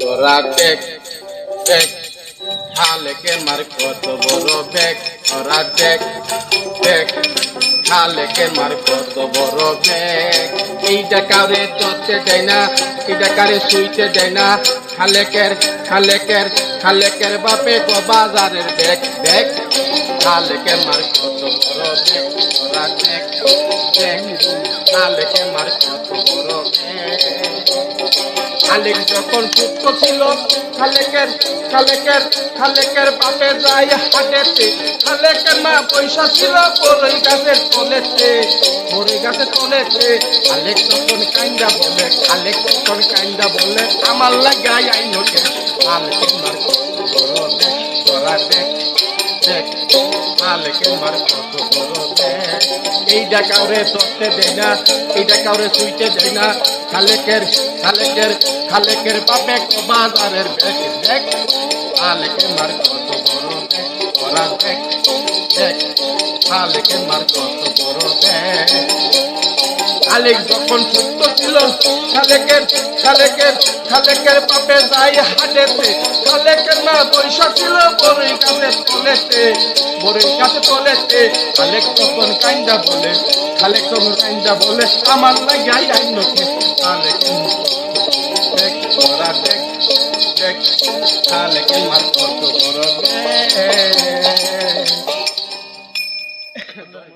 তোরা দেখ দেখ, খালেকে মার কত বড় ব্যাগ তোরা দেখ দেখ, খালেকে মার কত বড় ব্যাগ এইটা কারে ধরতে দেয় না এইটা কারে শুইতে দেয় না। খালেকের খালেকের খালেকের বাপে গো বাজারের ব্যাগ ব্যাগ খালেকে মার কত বড় ব্যাগ তোরা দেখ দেখ, খালেকে মার কত বড় খালেক যখন সুস্থ ছিল, খালেকের খালেকের খালেকের বাপে যাই হাটেতে। খালেকের মা পয়সা ছিল বড়ই গাছের তলেতে বড়ই গাছের তলেতে। খালেক তখন কাইন্দা বলে, খালেক তখন কাইন্দা বলে, আমার লাগাই আইনকে খালেকের মার কত বড় দেখ দেখ, খালেকের মার কত বড় এইটা কাউরে ধরতে দেয় না এইটা কাউরে শুইতে দেয় না। খালেকের খালেকের খালেকের বাপে বাজারের দেখ দেখ। খালেকের মার কত বড় দেখ। দেখ খালেকের মার কত বড় যখন সুস্থ ছিল, খালেকের খালেকের খালেকের বাপে যাই হাটেতে, খালেকের মা পয়সা ছিল, বড়ই গাছের তলেতে, বড়ই গাছে তলেতে। খালেক তখন কাইন্দা বলে, খালেক তখন কাইন্দা বলে, আমার লাগাই আইনকে খালেক দেখ দেখ দেখ, খালেকের মার কত